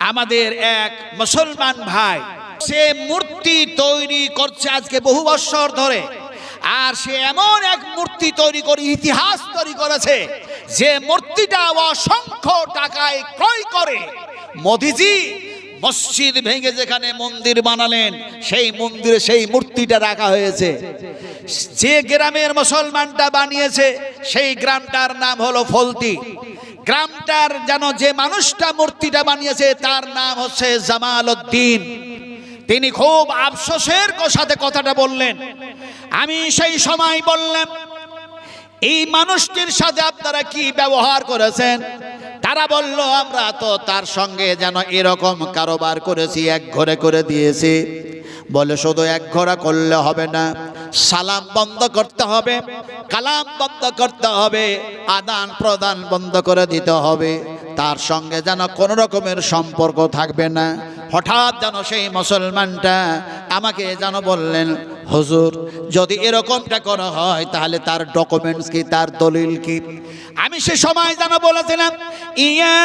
আমাদের এক মুসলমান ভাই, সে মূর্তি তৈরি করছে আজকে বহু বছর ধরে। আর সে এমন এক মূর্তি তৈরি করে, ইতিহাস তৈরি করেছে, যে মূর্তিটা অসংখ্য টাকায় ক্রয় করে। মোদিজি, মসজিদ ভেঙে যেখানে মন্দির বানালেন, সেই মন্দিরে সেই মূর্তিটা রাখা হয়েছে। যে গ্রামের মুসলমানটা বানিয়েছে, সেই গ্রামটার নাম হলো ফলতি গ্রামটার যেন যে মানুষটা মূর্তিটা বানিয়েছে, তার নাম হচ্ছে জামাল উদ্দিন তিনি খুব আফসোসের সাথে কথাটা বললেন। আমি সেই সময় বললাম, এই মানুষটির সাথে আপনারা কি ব্যবহার করেছেন? তারা বলল, আমরা তো তার সঙ্গে যেন এরকম কারোবার করেছি, এক ঘরে করে দিয়েছি। বলে, শুধু এক ঘোড়া করলে হবে না। সালাম বন্ধ করতে হবে কালাম বন্ধ করতে হবে আদান প্রদান বন্ধ করে দিতে হবে। তার সঙ্গে যেন কোনো রকমের সম্পর্ক থাকবে না। হঠাৎ যেন সেই মুসলমানটা আমাকে যেন বললেন, হুজুর, যদি এরকমটা করা হয়, তাহলে তার ডকুমেন্টস কি, তার দলিল কি? আমি সে সময় যেন বলেছিলাম, ইয়া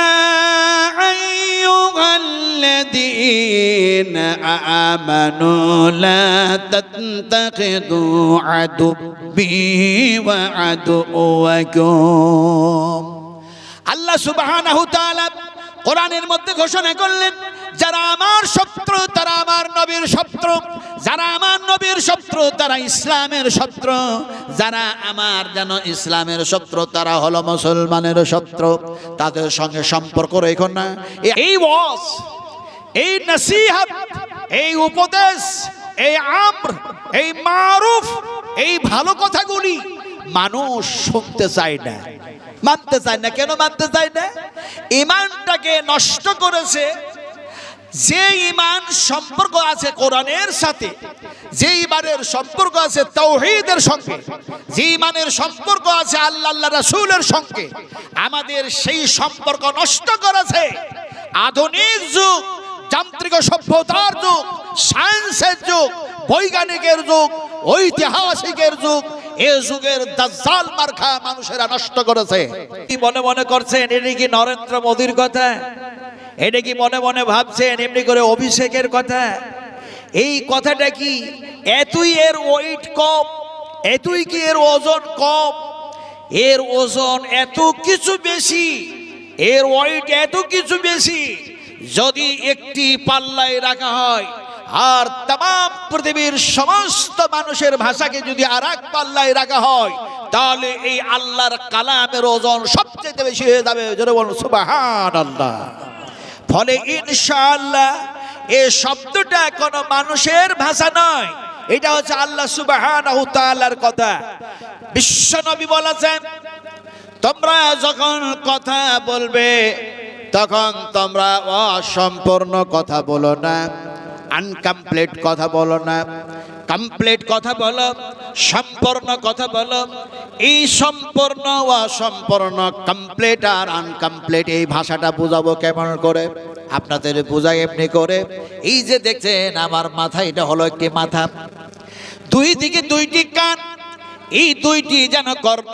আল্লাহ তাআলা কোরআনের মধ্যে ঘোষণা করলেন, যারা আমার শত্রু, তারা আমার নবীর শত্রু। যারা আমার নবীর শত্রু, তারা ইসলামের শত্রু। যারা আমার যেন ইসলামের শত্রু, তারা হলো মুসলমানের শত্রু। তাদের সঙ্গে সম্পর্ক রেখো না। এই ওয়াজ, এই নসিহত, এই উপদেশ, এই আম্র, এই মারুফ, এই ভালো কথাগুলি মানুষ শুনতে চায় না। মানতে চায় না, কেন মানতে চায় না? ইমানটাকে নষ্ট করেছে। যে ইমান সম্পর্ক আছে কোরআনের সাথে, যে ইমানের সম্পর্ক আছে তৌহিদের সঙ্গে, যে ইমানের সম্পর্ক আছে আল্লাহ আল্লাহ রাসূলের সঙ্গে, আমাদের সেই সম্পর্ক নষ্ট করেছে। আধুনিক যুগ যান্ত্রিক সভ্যতার যুগ সায়েন্সের যুগ, বৈজ্ঞানিকের যুগ, ঐতিহাসিকের যুগ, এ যুগের দাজ্জাল মার্খা মানুষেরা নষ্ট করেছে। কি মনে মনে করছেন, এটা কি নরেন্দ্র মোদীর কথা? এটা কি মনে মনে ভাবছেন, এমনি করে অভিষেকের কথা? এই কথাটা কি এতই এর ওয়েট কম, এতই কি এর ওজন কম? এর ওজন এত কিছু বেশি, এর ওয়েট এত কিছু বেশি যদি একটি পাল্লায় রাখা হয়, আর তাম পৃথিবীর সমস্ত মানুষের ভাষাকে যদি আর এক পাল্লায় রাখা হয়, তাহলে এই আল্লাহর কালামের ওজন সবচেয়ে বেশি হয়ে যাবে। সুবাহান আল্লাহ ফলে ইনশাআল্লাহ এ শব্দটা কোনো মানুষের ভাষা নয়। এটা হচ্ছে আল্লাহ সুবাহান কথা। বিশ্ব নবী বলেছেন, তোমরা যখন কথা বলবে তখন তোমরা অসম্পূর্ণ কথা বলো না আনকমপ্লিট কথা বলো না। কমপ্লিট কথা বলো, সম্পূর্ণ কথা বলো। এই সম্পূর্ণ, অসম্পূর্ণ কমপ্লিট আর আনকমপ্লিট এই ভাষাটা বোঝাবো কেমন করে? আপনাদের বোঝাই এমনি করে। এই যে দেখছেন, আমার মাথা এটা হলো একটি মাথা। দুই দিকে দুইটি কান, এই দুইটি যেন কর্ণ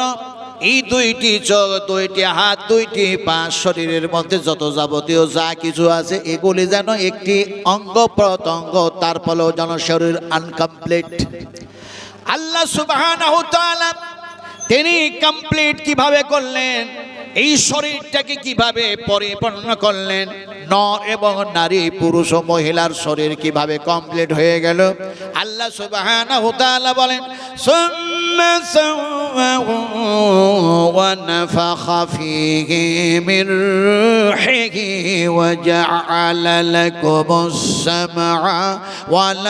এই দুইটি চোখ, দুইটি হাত, দুইটি পা শরীরের মধ্যে যত যাবতীয় যা কিছু আছে, এগুলি যেন একটি অঙ্গ প্রত্যঙ্গ, তার ফলেও যেন শরীর আনকমপ্লিট। আল্লাহ তাআলা, তিনি কমপ্লিট কীভাবে করলেন? এই শরীরটাকে কীভাবে পরিপূর্ণ করলেন? নর এবং নারী, পুরুষ ও মহিলার শরীর কীভাবে কমপ্লিট হয়ে গেল? আল্লাহ সুবহানাহু তাআলা বলেন, সুম্মা সাওয়াহু ওয়া নাফাখা ফীহি মির রূহিহি ওয়া জাআলা লাকুমুস সামআ ওয়াল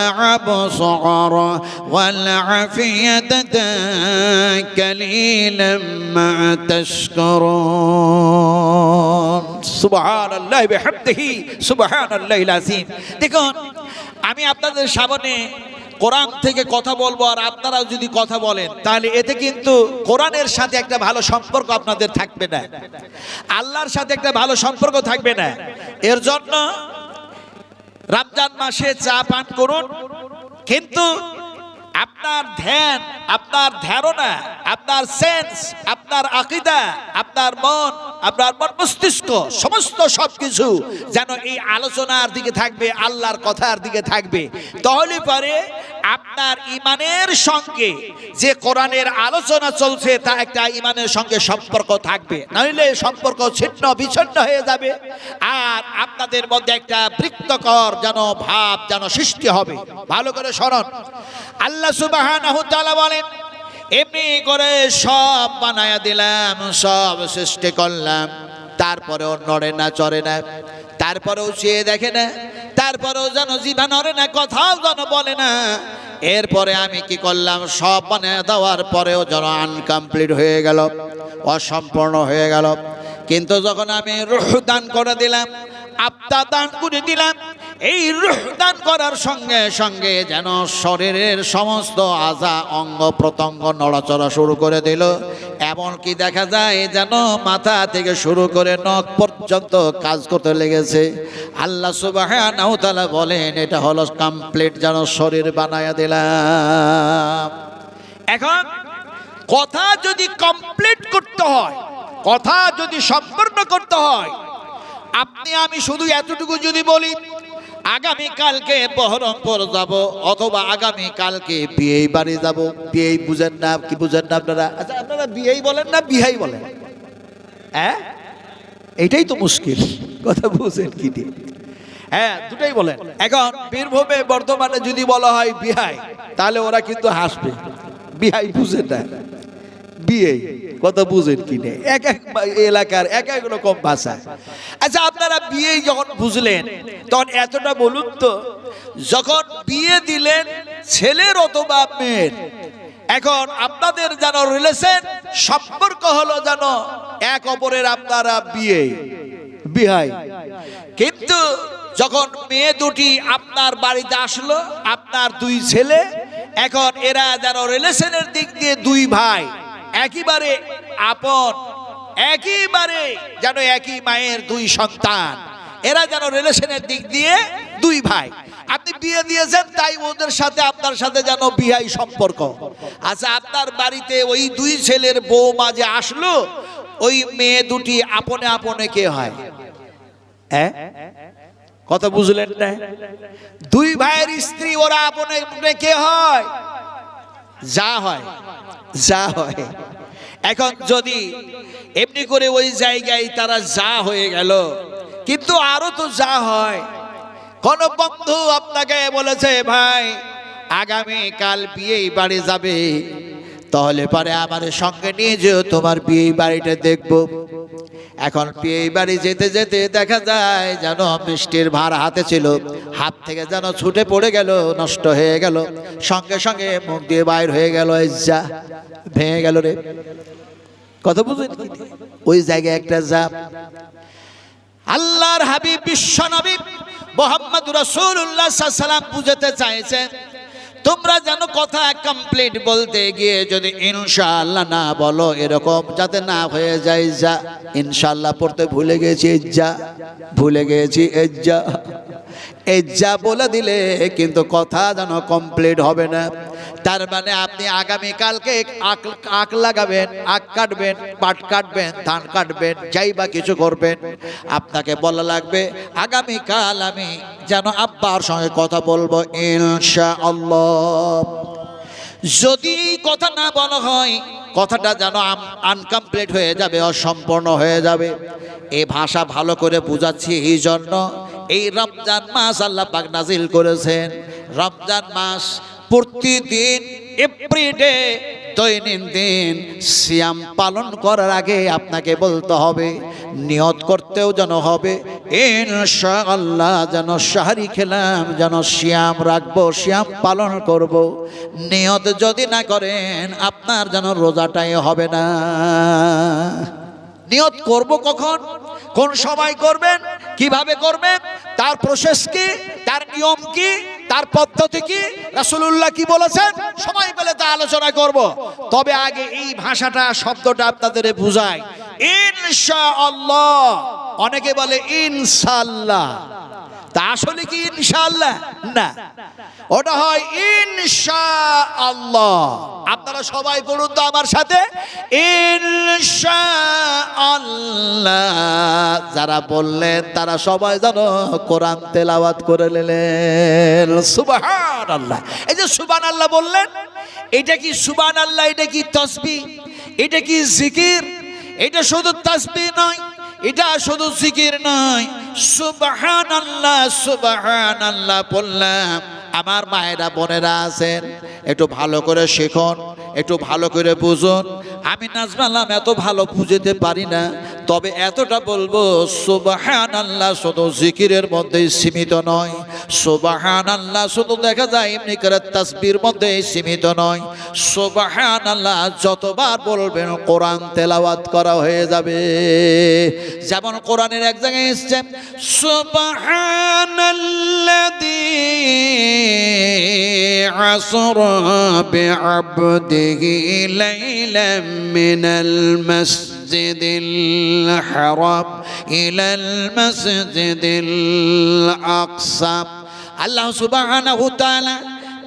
দেখুন, আমি আপনাদের সামনে কোরআন থেকে কথা বলব আর আপনারাও যদি কথা বলেন, তাহলে এতে কিন্তু কোরআনের সাথে একটা ভালো সম্পর্ক আপনাদের থাকবে না। আল্লাহর সাথে একটা ভালো সম্পর্ক থাকবে না। এর জন্য রমজান মাসে চা পান করুন, কিন্তু আপনার ধ্যান আপনার ধারণা আপনার সেন্স আপনার আকিদা আপনার মন আপনার মস্তিষ্ক, সমস্ত সবকিছু যেন এই আলোচনার দিকে থাকবে, আল্লাহর কথার দিকে থাকবে। তাহলে পরে আপনার ইমানের সঙ্গে যে কোরআনের আলোচনা চলছে, তা একটা ইমানের সঙ্গে সম্পর্ক থাকবে। নইলে সম্পর্ক ছিন্ন, বিচ্ছিন্ন হয়ে যাবে। আর আপনাদের মধ্যে একটা বৃত্তকর যেন ভাব, যেন সৃষ্টি হবে। ভালো করে স্মরণ আল্লাহ তাআলা বলেন এমনি করে সব বানায়া দিলাম, সব সৃষ্টি করলাম। তারপরেও নড়ে না, চড়ে না। তারপরেও চেয়ে দেখে না। তারপরেও যেন জিভা নড়ে না, কথাও যেন বলে না। এরপরে আমি কি করলাম, সব বানিয়ে দেওয়ার পরেও যেন আনকমপ্লিট হয়ে গেল, অসম্পূর্ণ হয়ে গেল। কিন্তু যখন আমি রুহ দান করে দিলাম আত্মা দান করে দিলাম এই রুহ দান করার সঙ্গে সঙ্গে যেন শরীরের সমস্ত আজা, অঙ্গ প্রত্যঙ্গ নড়াচড়া শুরু করে দিল। এমনকি দেখা যায় যেন মাথা থেকে শুরু করে নখ পর্যন্ত কাজ করতে লেগেছে। আল্লাহ সুবাহ বলেন, এটা হলো কমপ্লিট যেন শরীর বানায়া দিলাম। এখন কথা যদি কমপ্লিট করতে হয়, কথা যদি সম্পূর্ণ করতে হয়, আপনি আমি শুধু এতটুকু যদি বলি আগামী কালকে বহরমপুর যাব, অথবা আগামী কালকে বিয়েই বাড়ি যাব। বিয়েই বুঝেন না, কি বুঝেন না আপনারা? আচ্ছা আপনারা বিয়েই বলেন না বিহাই বলেন? হ্যাঁ? এটাই তো মুশকিল, কথা বুঝেন কি দিয়ে? হ্যাঁ দুটাই বলেন। এখন বীরভূমে বর্তমানে যদি বলা হয় বিহাই, তাহলে ওরা কিন্তু হাসবে। বিহাই বুঝে না। বিয়ে কথা বুঝেন কি নেই এক এক এলাকার এক এক রকম ভাষা। আচ্ছা আপনারা বিয়ে যখন বুঝলেন, তখন এতটা বলুন তো, যখন বিয়ে দিলেন ছেলের অথবা মেয়ের, এখন আপনাদের যেন রিলেশন সম্পর্ক হলো যেন এক অপরের আপনারা বিয়ে, বিহাই। কিন্তু যখন মেয়ে দুটি আপনার বাড়িতে আসলো, আপনার দুই ছেলে, এখন এরা যেন রিলেশনের দিক দিয়ে দুই ভাই। একেবারে আপন, একেবারে যেন একই মায়ের দুই সন্তান। এরা যেন রিলেশনের দিক দিয়ে দুই ভাই। আপনি বিয়ে দিয়েছেন, তাই ওদের সাথে আপনার সাথে যেন বিহাই সম্পর্ক। আচ্ছা আপনার বাড়িতে ওই দুই ছেলের বউ মাঝে আসলো, ওই মেয়ে দুটি আপনে আপনে কে হয়? কথা বুঝলেন না? দুই ভাইয়ের স্ত্রী, ওরা আপনে কে হয়? যা হয় যা হয়। এখন যদি এমনি করে ওই জায়গায় তারা যা হয়ে গেল, কিন্তু আরও তো যা হয়। কোন বন্ধু আপনাকে বলেছে, ভাই আগামী কাল বিয়ে বাড়ি যাবে। তাহলে পরে আমার সঙ্গে নিয়ে যেও, তোমার বিয়ে বাড়িটা দেখব। এখন বিয়ে বাড়ি যেতে যেতে দেখা যায় যেন মিষ্টির ভার হাতে ছিল। হাত থেকে যেন ছুটে পড়ে গেল, নষ্ট হয়ে গেল। সঙ্গে সঙ্গে মুখ দিয়ে বাইর হয়ে গেল যা, ভেঙে গেল রে। কথা বুঝলেন ওই জায়গায় একটা জাপ আল্লাহর হাবিব, বিশ্ব নবী মোহাম্মদ রসুল্লাহ সাল্লাম বুঝাতে চাইছেন তোমরা যেন কথা কমপ্লিট বলতে গিয়ে যদি ইনশাল্লাহ না বলো, এরকম যাতে না হয়ে যায় যা। ইনশাল্লাহ পড়তে ভুলে গেছি, যা। ভুলে গেছি এজ্জা এজ্জা বলে দিলে কিন্তু কথা যেন কমপ্লিট হবে না। তার মানে আপনি আগামী কালকে আক লাগাবেন, আখ কাটবেন, পাট কাটবেন, ধান কাটবেন, যাই বা কিছু করবেন। আপনাকে বলা লাগবে, আগামী কাল আমি যেন আব্বার সঙ্গে কথা বলব ইনশা আল্লাহ যদি কথা না বলা হয়, কথাটা যেন আনকমপ্লিট হয়ে যাবে, অসম্পূর্ণ হয়ে যাবে। এই ভাষা ভালো করে বুঝাচ্ছি এই জন্য, এই রমজান মাস আল্লাহ পাক নাজিল করেছেন। রমজান মাস প্রতিদিন এভরিডে দৈনন্দিন সিয়াম পালন করার আগে আপনাকে বলতে হবে, নিয়ত করতেও যেন হবে, ইনশাআল্লাহ যেন সাহারি খেলাম, যেন শ্যাম রাখব শ্যাম পালন করব। নিয়ত যদি না করেন, আপনার যেন রোজাটাই হবে না। নিয়ত করব কখন? কোন সময় করবেন? কীভাবে করবেন? তার প্রসেস কি? তার নিয়ম কি? তার পদ্ধতি কি? রাসুল্লাহ কি বলেছেন? সময় পেলে তা আলোচনা করব। তবে আগে এই ভাষাটা, শব্দটা আপনাদের বুঝাই। ইনশা অনেকে বলে ইনশাআল্লাহ তা আসলে কি ইনশাআল্লাহ? না। ওটা হয় ইনশা আল্লাহ আপনারা সবাই বলুন তো আমার সাথে। ইনশা আল্লাহ যারা বললেন তারা সবাই যেন কোরআন তেলাওয়াত করে নিলেন। সুবাহান আল্লাহ এই যে সুবান আল্লাহ বললেন, এটা কি সুবান আল্লাহ এটা কি তসবি? এটা কি জিকির? এটা শুধু তসবি নয় এটা শুধু জিকির নয় সুবাহান আল্লাহ সুবাহান আল্লাহ বললাম। আমার মায়েরা, বোনেরা আছেন, একটু ভালো করে শিখুন, একটু ভালো করে বুঝুন। আমি নাজমালাম এত ভালো বুঝতে পারি না, তবে এতটা বলব সুবাহান আল্লাহ শুধু জিকিরের মধ্যেই সীমিত নয় সুবাহান আল্লাহ শুধু দেখা যায় এমনি করে তাসবির মধ্যেই সীমিত নয় সুবাহান আল্লাহ যতবার বলবেন কোরআন তেলাওয়াত করা হয়ে যাবে। যেমন কোরআনের এক জায়গায় এসছে সুবহানাল্লাযী আসরা বিআবদিহি লাইলাম মিনাল মাসজিদিল হারাম ইলাল মাসজিদিল আকসা আল্লাহ সুবহানাহু তাআলা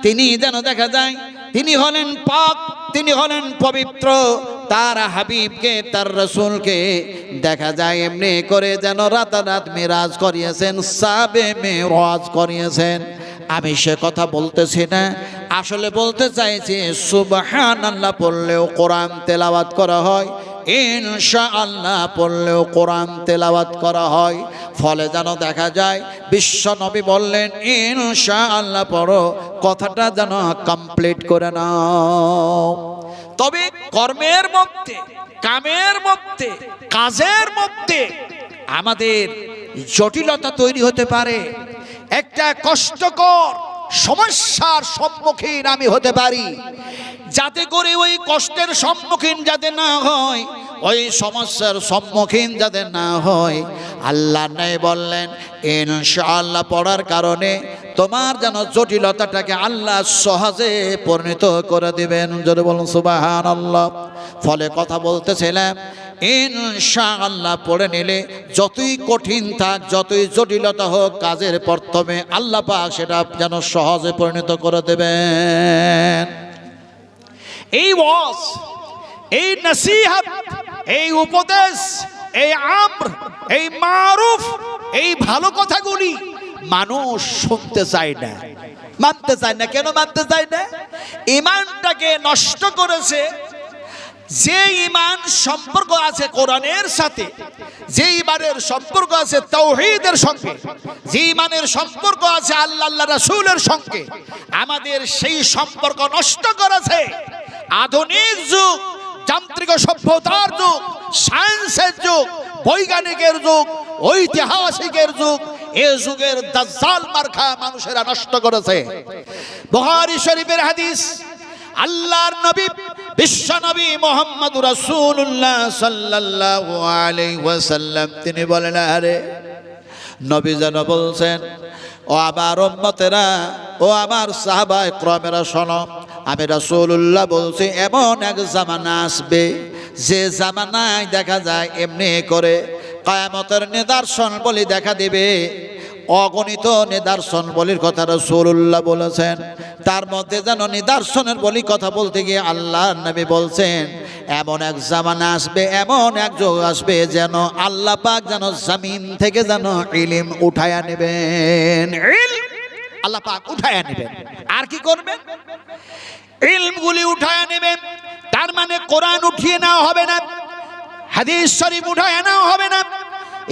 তিনি যেন দেখা যায়, তিনি হলেন পাক, তিনি হলেন পবিত্র, তার হাবিবকে, তার রসুলকে দেখা যায় এমনি করে যেন রাতারাত মিরাজ করিয়েছেন, সাবে মেরাজ করিয়েছেন। আমি সে কথা বলতেছি না। আসলে বলতে চাইছি সুবহান আল্লাহ পড়লেও কোরআন তেলাওয়াত করা হয় ইনশা আল্লাহ পড়লেও কোরআন তেলাওয়াত করা হয়। ফলে যেন দেখা যায়, বিশ্ব নবী বললেন ইনশা আল্লাহ পড়ো, কথাটা যেন কমপ্লিট করে নাও। তবে কর্মের মধ্যে, কামের মধ্যে, কাজের মধ্যে আমাদের জটিলতা তৈরি হতে পারে। একটা কষ্টকর সমস্যার সম্মুখীন আমি হতে পারি। যাতে করে ওই কষ্টের সম্মুখীন যাতে না হয়, ওই সমস্যার সম্মুখীন যাতে না হয়। আল্লাহ নাই বললেন, ইনশাআল্লাহ পড়ার কারণে তোমার যেন জটিলতাটাকে আল্লাহ সহজে পরিণত করে দিবেন। যদি বলুন সুবাহান আল্লাহ ফলে কথা বলতেছিলাম, ইনশাআল্লাহ পড়ে নিলে যতই কঠিন থাক, যতই জটিলতা হোক, কাজের প্রথমে আল্লাহ পাক সেটা যেন সহজে পরিণত করে দেবেন। এই ওয়াজ, এই নসিহত, এই উপদেশ, এই আমর, এই মারুফ, এই ভালো কথাগুলি মানুষ শুনতে চায় না। মানতে চায় না। কেন মানতে চায় না? ইমানটাকে নষ্ট করেছে। যে ইমান সম্পর্ক আছে কোরআনের সাথে, যে ইমানের সম্পর্ক আছে তৌহিদের সঙ্গে, যে ইমানের সম্পর্ক আছে আল্লাহ আল্লাহ রাসূলের সঙ্গে, আমাদের সেই সম্পর্ক নষ্ট করেছে। আধুনিক যুগ, যান্ত্রিক সভ্যতার যুগ, সায়েন্সের যুগ, বৈজ্ঞানিকের যুগ, ঐতিহাসিকের যুগ এ যুগের দাজ্জাল মার্খা মানুষেরা নষ্ট করেছে। বুখারী শরীফের হাদিস, আল্লাহর নবী, বিশ্ব নবী মোহাম্মদ রাসূলুল্লাহ সাল্লাল্লাহু আলাইহি ওয়াসাল্লাম, তিনি বলেন, আরে, নবী যেন বলছেন, ও আমার উম্মতেরা, ও আমার সাহাবায়ে ক্রমেরা শোনো, আমি রাসূলুল্লাহ বলছি, এমন এক জামানা আসবে, যে জামানায় দেখা যায় এমনি করে কায়ামতের নিদর্শন বলি দেখা দিবে। অগণিত নিদর্শন বলির কথা রসুল্লাহ বলেছেন। তার মধ্যে যেন নিদর্শনের বলি কথা বলতে গিয়ে আল্লাহ নবী বলছেন, এমন এক জামানা আসবে, এমন এক যোগ আসবে যেন আল্লাহ পাক যেন জামিন থেকে যেন ইলিম উঠায়া নেবেন। আল্লাহ পাক উঠায়া নেবেন। আর কি করবেন? ইলমগুলি উঠায়া নেবেন। তার মানে কোরআন উঠিয়ে নেওয়া হবে না। হাদিস শরীফ উঠায় আনাও হবে না।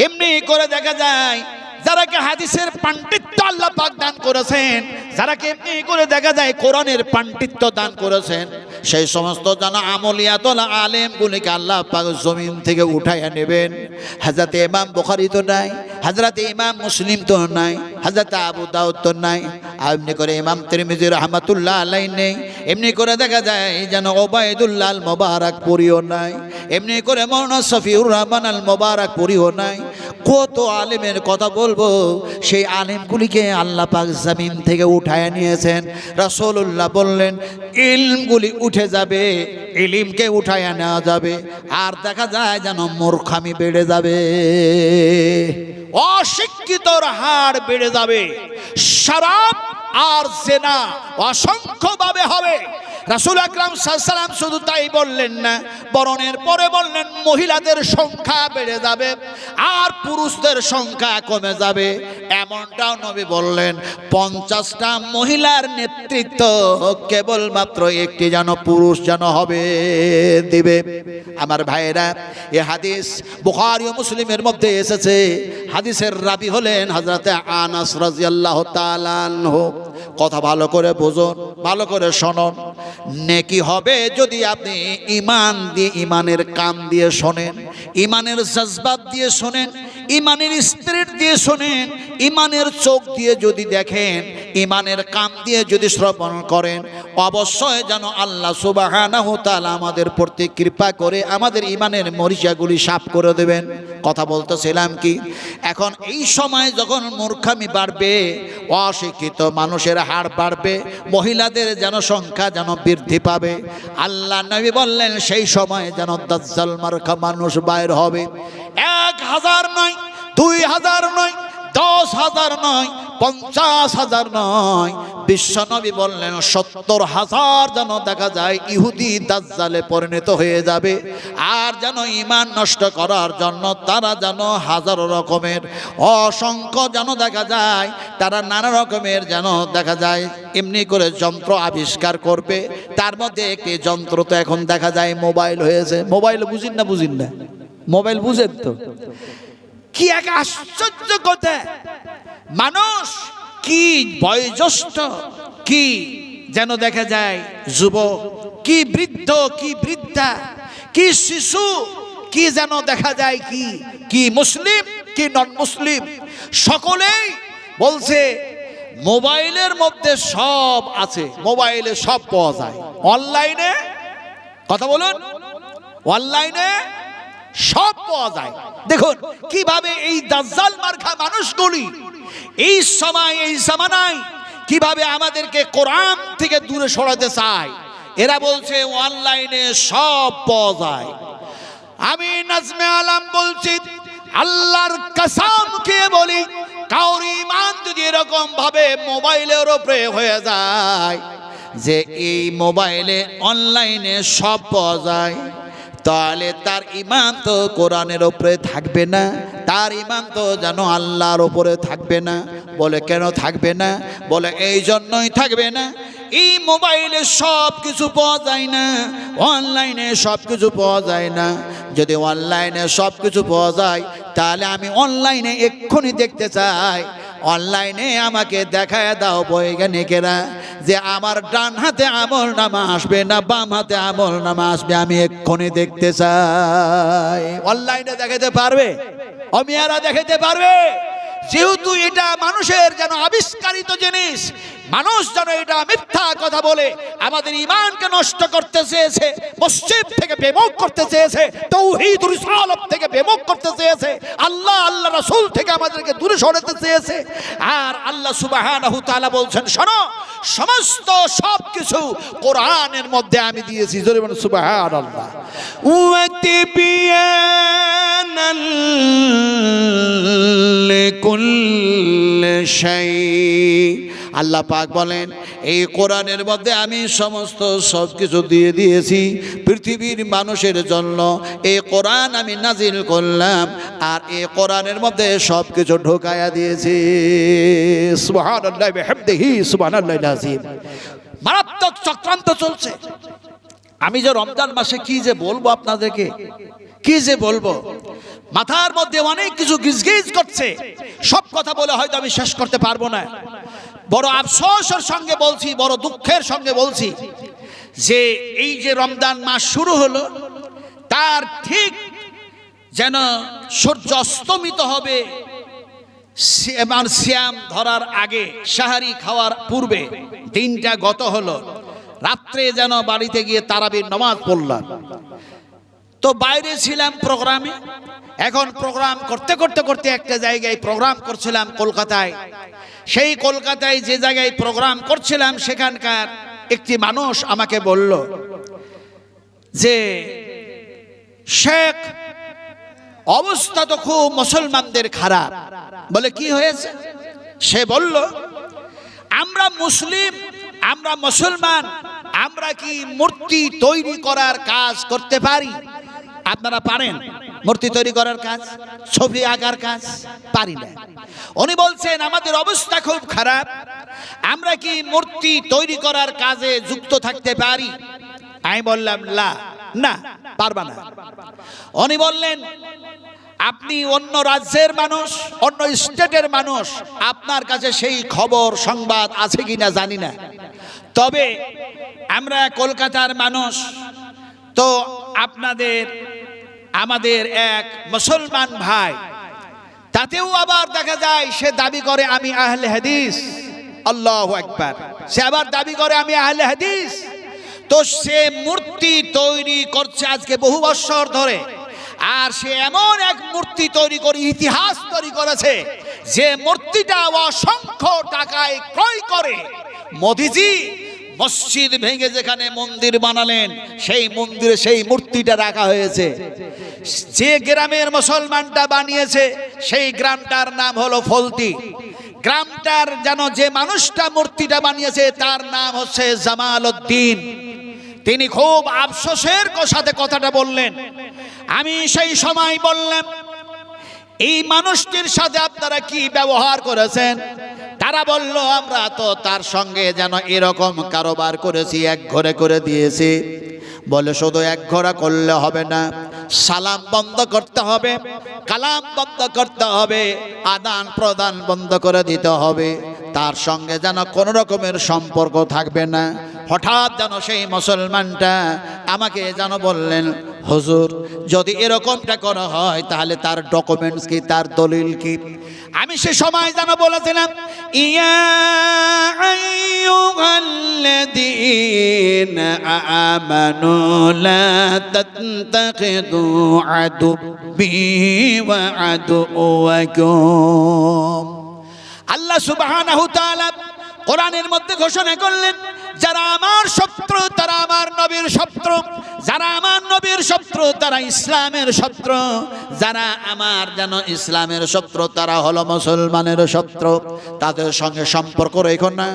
এমনি করে দেখা যায় যারাকে হাদিসের পাণ্ডিত্য আল্লাহ পাক দান করেছেন যারাকে এমনি করে দেখা যায় কোরআনের পাণ্ডিত্য দান করেছেন সেই সমস্ত যেন আমলিয়াতলা আলেমগুলিকে আল্লাহ পাক জমিন থেকে উঠাইয়া নেবেন। হাজরাতে ইমাম বুখারি তো নাই হাজরাতে ইমাম মুসলিম তো নাই হাজরাতে আবু দাউদ তো নাই, আর এমনি করে ইমাম তিরমিজি রহমাতুল্লাহ আলাই নেই। এমনি করে দেখা যায় যেন ওবায়দুল্লাহ মোবারক পুরিও নাই। এমনি করে মৌলানা শফিউর রহমান আল মোবারক পুরিও নাই। কত আলেমের কথা বলব, সেই আলেমগুলিকে আল্লাহ পাক জমিন থেকে উঠায় নিয়েছেন। রাসূলুল্লাহ বললেন, ইলমগুলি উঠে যাবে, ইলিমকে উঠায় নেওয়া যাবে। আর দেখা যায় যেন মূর্খামি বেড়ে যাবে। অশিক্ষিতর হার বেড়ে যাবে। শরাব আর সেনা অসংখ্যভাবে হবে। রাসুল আকরাম সাল্লাম শুধু তাই বললেন না, বরণের পরে বললেন, মহিলাদের সংখ্যা বেড়ে যাবে আর পুরুষদের সংখ্যা কমে যাবে। এমনটাও নবী বললেন, পঞ্চাশটা মহিলার নেতৃত্ব কেবলমাত্র একটি যেন পুরুষ যেন হবে, দিবে। আমার ভাইয়েরা, এ হাদিস বুখারি ও মুসলিমের মধ্যে এসেছে। হাদিসের রাবি হলেন হজরতে আনাস রাজিয়াল্লাহ তালানহু কথা ভালো করে বুঝুন, ভালো করে শোনন। নেকি হবে যদি আপনি ইমান দিয়ে ইমানের কান দিয়ে শোনেন ইমানের জজবাত দিয়ে শোনেন ইমানের স্পিরিট দিয়ে শোনেন ইমানের চোখ দিয়ে যদি দেখেন ইমানের কান দিয়ে যদি শ্রবণ করেন, অবশ্যই যেন আল্লাহ তাআলা আমাদের প্রতি কৃপা করে আমাদের ইমানের মরিচাগুলি সাফ করে দেবেন। কথা বলতেছিলাম কি? এখন এই সময় যখন মূর্খামি বাড়বে, অশিক্ষিত মানুষের হার বাড়বে, মহিলাদের যেন সংখ্যা যেন বৃদ্ধি পাবে, আল্লাহ নবী বললেন, সেই সময় যেন দাজ্জাল মার্কা মানুষ বাইর হবে। এক হাজার নয়, দুই হাজার নয় দশ হাজার নয়, পঞ্চাশ হাজার নয়। বিশ্বনবী বললেন, সত্তর হাজার যেন দেখা যায় ইহুদি দাজ্জালে পরিণত হয়ে যাবে। আর যেন ইমান নষ্ট করার জন্য তারা যেন হাজারো রকমের অসংখ্য যেন দেখা যায়, তারা নানা রকমের যেন দেখা যায়, এমনি করে যন্ত্র আবিষ্কার করবে। তার মধ্যে একটি যন্ত্র তো এখন দেখা যায় মোবাইল হয়েছে। মোবাইল বুঝিন না বুঝিন না। মোবাইল বুঝেন তো? কি এক আশ্চর্য কথা? মানুষ কি বয়োজ্যেষ্ঠ? কি যেন দেখা যায় যুবক? কি বৃদ্ধ, কি বৃদ্ধা? কি শিশু? কি যেন দেখা যায় কি? কি মুসলিম, কি নন মুসলিম সকলেই বলছে, মোবাইলের মধ্যে সব আছে, মোবাইলে সব পাওয়া যায়। অনলাইনে? কথা বলুন। অনলাইনে সব পাওয়া যায়। দেখুন, কীভাবে এই দাজ্জাল মার্খা মানুষগুলি এই সময়, এই জামানায় কীভাবে আমাদেরকে কোরআন থেকে দূরে সরাতে চায়, এরা বলছে অনলাইনে সব পাওয়া যায়। আমি নাজমে আলাম বলছি, আল্লাহর কসম কে বলি, কাউর ইমান যদি এরকম ভাবে মোবাইলের উপরে হয়ে যায়, যে এই মোবাইলে অনলাইনে সব পাওয়া যায়। তাহলে তার ইমান তো কোরআনের ওপরে থাকবে না, তার ইমান তো যেন আল্লাহর ওপরে থাকবে না। বলে, কেন থাকবে না? বলে এই জন্যই থাকবে না। এই মোবাইলে সব কিছু পাওয়া যায় না, অনলাইনে সব কিছু পাওয়া যায় না। যদি অনলাইনে সব কিছু পাওয়া যায়, তাহলে আমি অনলাইনে এক্ষুনি দেখতে চাই। অনলাইনে আমাকে দেখায় দাও বৈজ্ঞানিকেরা যে আমার ডান হাতে আমল নামা আসবে না বাম হাতে আমল নামা আসবে, আমি এক্ষুনি দেখতে চাই। অনলাইনে দেখাতে পারবে? অমিয়ারা দেখাতে পারবে? যেহেতু এটা মানুষের যেন আবিষ্কারিত জিনিস, মানুষ যেন এটা মিথ্যা কথা বলে, আমাদের ইমানকে নষ্ট করতে চেয়েছে পশ্চিম থেকে বেমুখ করতে চেয়েছে তৌহিদ থেকে বেমুখ করতে চেয়েছে, আল্লাহ আল্লাহ রাসূল থেকে আমাদেরকে দূরে সরাতে চেয়েছে। আর আল্লাহ তাআলা বলছেন, শোনো সমস্ত সব কিছু কোরআনের মধ্যে আমি দিয়েছি জোরে বলুন সুবহানাল্লাহ وتبيانا لكل شيء আল্লাহ পাক বলেন, এই কোরআনের মধ্যে আমি সমস্ত সব কিছু দিয়ে দিয়েছি, পৃথিবীর মানুষের জন্য এই কোরআন আমি নাজিল করলাম, আর এই কোরআনের মধ্যে সব কিছু ঢোকায়া দিয়েছি। সুবহানাল্লাহিল আযীম মারাত্মক চক্রান্ত চলছে। আমি যে রমজান মাসে কি যে বলব আপনাদেরকে? কি যে বলব? মাথার মধ্যে অনেক কিছু গিজগিজ করছে। সব কথা বলে হয়তো আমি শেষ করতে পারব না। বড় আফসোসের সঙ্গে বলছি, বড় দুঃখের সঙ্গে বলছি যে এই যে রমজান মাস শুরু হলো, তার ঠিক যেন সূর্য অস্তমিত হবে শ্যাম ধরার আগে সাহারি খাওয়ার পূর্বে দিনটা গত হলো। রাত্রে যেন বাড়িতে গিয়ে তারাবির নামাজ পড়লাম। তো বাইরে ছিলাম প্রোগ্রামে। এখন প্রোগ্রাম করতে করতে করতে একটা জায়গায় প্রোগ্রাম করছিলাম কলকাতায়। সেই কলকাতায় যে জায়গায় প্রোগ্রাম করছিলাম, সেখানকার একটি মানুষ আমাকে বলল যে, শেখ, অবস্থা তো খুব মুসলমানদের খারাপ। বলে, কি হয়েছে? সে বলল, আমরা মুসলিম, আমরা মুসলমান, আমরা কি মূর্তি তৈরি করার কাজ করতে পারি? আপনারা পারেন। মূর্তি তৈরি করার কাজ ছবি আঁকার কাজ পারি না। উনি বলছেন আমাদের অবস্থা খুব খারাপ। আমরা কি মূর্তি তৈরি করার কাজে যুক্ত থাকতে পারি? আমি বললাম লা না পারবা না। উনি বললেন আপনি অন্য রাজ্যের মানুষ অন্য স্টেটের মানুষ আপনার কাছে সেই খবর সংবাদ আছে কিনা জানি না। তবে আমরা কলকাতার মানুষ তো আপনাদের আমাদের এক মুসলমান ভাই। তাতেও আবার দেখা যায়, সে দাবি করে, আমি আহলে হাদিস। আল্লাহ একবার সে আবার দাবি করে, আমি আহলে হাদিস। তো সে মূর্তি তৈরি করছে আজকে বহু বছর ধরে। আর সে এমন এক মূর্তি তৈরি করে, ইতিহাস তৈরি করেছে, যে মূর্তিটা অসংখ্য টাকায় ক্রয় করে। মোদিজি মসজিদ ভেঙে যেখানে মন্দির বানালেন, সেই মন্দিরে সেই মূর্তিটা রাখা হয়েছে। যে গ্রামের মুসলমানটা বানিয়েছে, সেই গ্রামটার নাম হলো ফলতি গ্রামটার যেন যে মানুষটা মূর্তিটা বানিয়েছে, তার নাম হচ্ছে জামাল উদ্দিন তিনি খুব আফসোসের সাথে কথাটা বললেন। আমি সেই সময় বললাম, এই মানুষটির সাথে আপনারা কি ব্যবহার করেছেন? তারা বলল, আমরা তো তার সঙ্গে যেন এরকম কারোবার করেছি, এক ঘরে করে দিয়েছি। বলে, শুধু এক ঘোড়া করলে হবে না, সালাম বন্ধ করতে হবে, কালাম বন্ধ করতে হবে, আদান প্রদান বন্ধ করে দিতে হবে। তার সঙ্গে যেন কোনো রকমের সম্পর্ক থাকবে না। হঠাৎ যেন সেই মুসলমানটা আমাকে যেন বললেন হুজুর, যদি এরকমটা করা হয়, তাহলে তার ডকুমেন্টস কি, তার দলিল কি? আমি সে সময় যেন বলেছিলাম আল্লাহ তাআলা কোরআনের মধ্যে ঘোষণা করলেন, যারা আমার শত্রু, তারা আমার নবীর শত্রু। যারা আমার নবীর শত্রু, তারা ইসলামের শত্রু। যারা আমার যেন ইসলামের শত্রু, তারা হলো মুসলমানের শত্রু। তাদের সঙ্গে সম্পর্ক রেখো না।